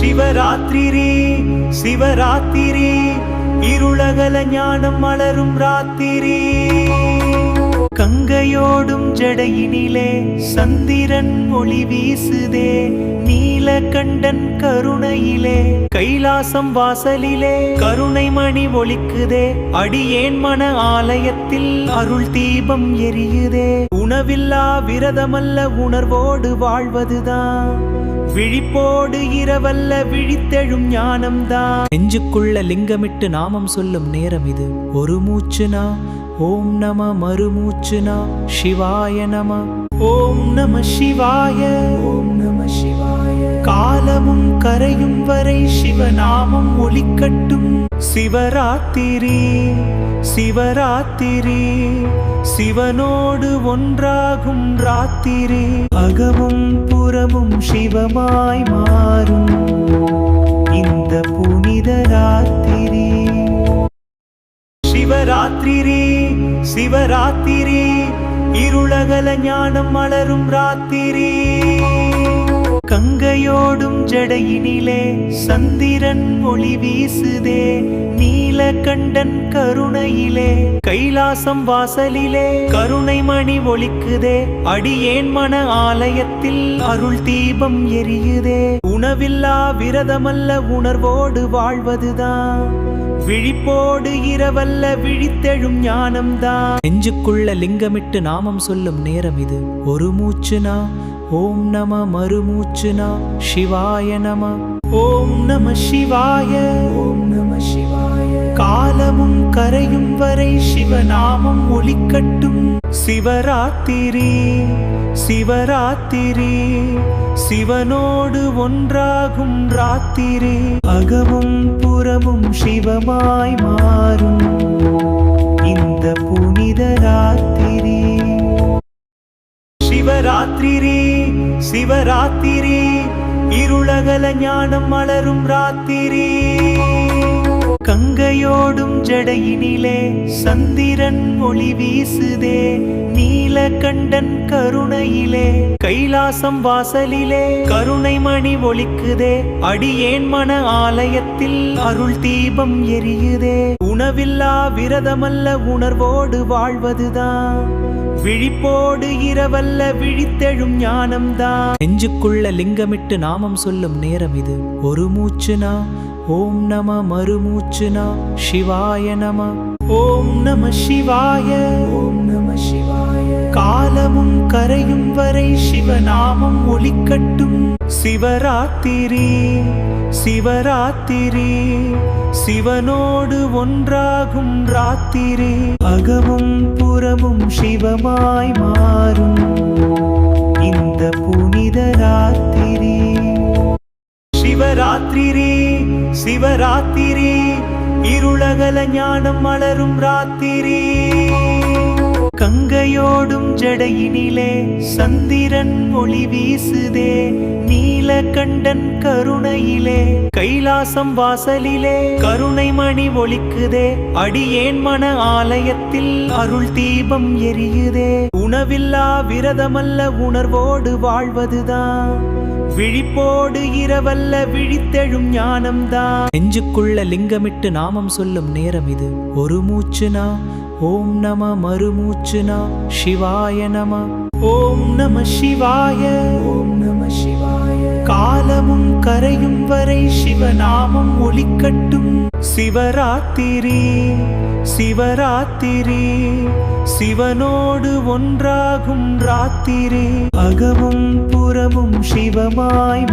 சிவராத்திரி சிவராத்திரி இருளகல ஞானம் மலரும் ராத்திரி கங்கையோடும் ஜடையினிலே சந்திரன் ஒளி வீசுதே நீலகண்டன் கருணையிலே கைலாசம் வாசலிலே கருணை மணி ஒலிக்குதே அடியேன் மன ஆலயத்தில் அருள் தீபம் எரியுதே. உணவில்லா விரதமல்ல உணர்வோடு வாழ்வதுதான். விழிப்போடு இரவல்ல விழித்தெழும் ஞானம்தான். நெஞ்சுக்குள்ள லிங்கமிட்டு நாமம் சொல்லும் நேரம் இது. ஒரு மூச்சுனா ஓம் நம மறுமூச்சுனா சிவாய நம. ஓம் நம சிவாய. ஓம் நம சிவாய. காலமும் கரையும் வரை சிவநாமம் ஒலிக்கட்டும். சிவராத்திரி சிவராத்திரி சிவனோடு ஒன்றாகும் ராத்திரி. அகமும் புறமும் சிவமாய் மாறும். இந்த புனித ராத்திரி. சிவராத்திரி சிவராத்திரி இருளகல ஞானம் மலரும் ராத்திரி. ஜடையினிலே சந்திரன் ஒளி வீசுதே நீலகண்டன் கருணையிலே கைலாசம் வாசலிலே கருணை மணி ஒழிக்குதே அடியேன் மன ஆலயத்தில் அருள் தீபம் எரியுதே. உணவில்லா விரதமல்ல உணர்வோடு வாழ்வதுதான் விழிப்போடு இரவல்ல விழித்தெழும் ஞானம்தான். நெஞ்சுக்குள்ள லிங்கமிட்டு நாமம் சொல்லும் நேரம் இது. ஒரு மூச்சுனா ஓம் நம மறுமூச்சுனா சிவாய நம. ஓம் நம சிவாய. ஓம் நம சிவாய. காலமும் கரையும் வரை சிவநாமம் ஒலிக்கட்டும் சிவராத்திரி சிவராத்திரி சிவனோடு ஒன்றாகும் ராத்திரி. அகமும் புறமும் சிவமாய் மாறும் இந்த புனித ராத்திரி. சிவராத்திரி. சிவராத்திரி இருளகல ஞானம் மலரும் ராத்திரி. கங்கையோடும் ஜடையினிலே சந்திரன் ஒளி வீசுதே நீலகண்டன் கருணையிலே கைலாசம் வாசலிலே கருணை மணி ஒலிக்குதே அடியேன் மன ஆலயத்தில் அருள் தீபம் எரியுதே. உணவில்லா விரதமல்ல உணர்வோடு வாழ்வதுதான். விழிப்போடு இரவல்ல விழித்தெழும் ஞானம்தான். நெஞ்சுக்குள்ள லிங்கமிட்டு நாமம் சொல்லும் நேரம் இது. ஒரு மூச்சுனா ஓம் நம மறுமூச்சுனா சிவாய நம. ஓம் நம சிவாய. ஓம் நம சிவாய. காலமும் கரையும் வரை சிவநாமம் ஒலிக்கட்டும் சிவராத்திரி சிவராத்திரி சிவனோடு ஒன்றாகும் ராத்திரி. அகமும் புறமும் சிவமாய் மாறும் இந்த புனித ராத்திரி. சிவராத்திரி சிவராத்திரி இருளகல ஞானம் மலரும் ராத்திரி. மஞ்சடையினிலே சந்திரன் ஒளி வீசுதே நீலகண்டன் கருணையிலே கைலாசம் வாசலிலே கருணை மணி ஒழிக்குதே அடியேன் மன ஆலயத்தில் அருள் தீபம் எரியுதே. உணவில்லா விரதமல்ல உணர்வோடு வாழ்வதுதான் விழிப்போடு இரவல்ல விழித்தெழும் ஞானம்தான். நெஞ்சுக்குள்ள லிங்கமிட்டு நாமம் சொல்லும் நேரம் இது. ஒரு மூச்சுனா ஓம் நம மறுமூச்சுனா சிவாய நம. ஓம் நம சிவாய. ஓம் நம சிவாய. காலமும் கரையும் வரை சிவநாமம் ஒலிக்கட்டும் சிவராத்திரி சிவராத்திரி சிவனோடு ஒன்றாகும் ராத்திரி. அகமும் புறமும் சிவமாய்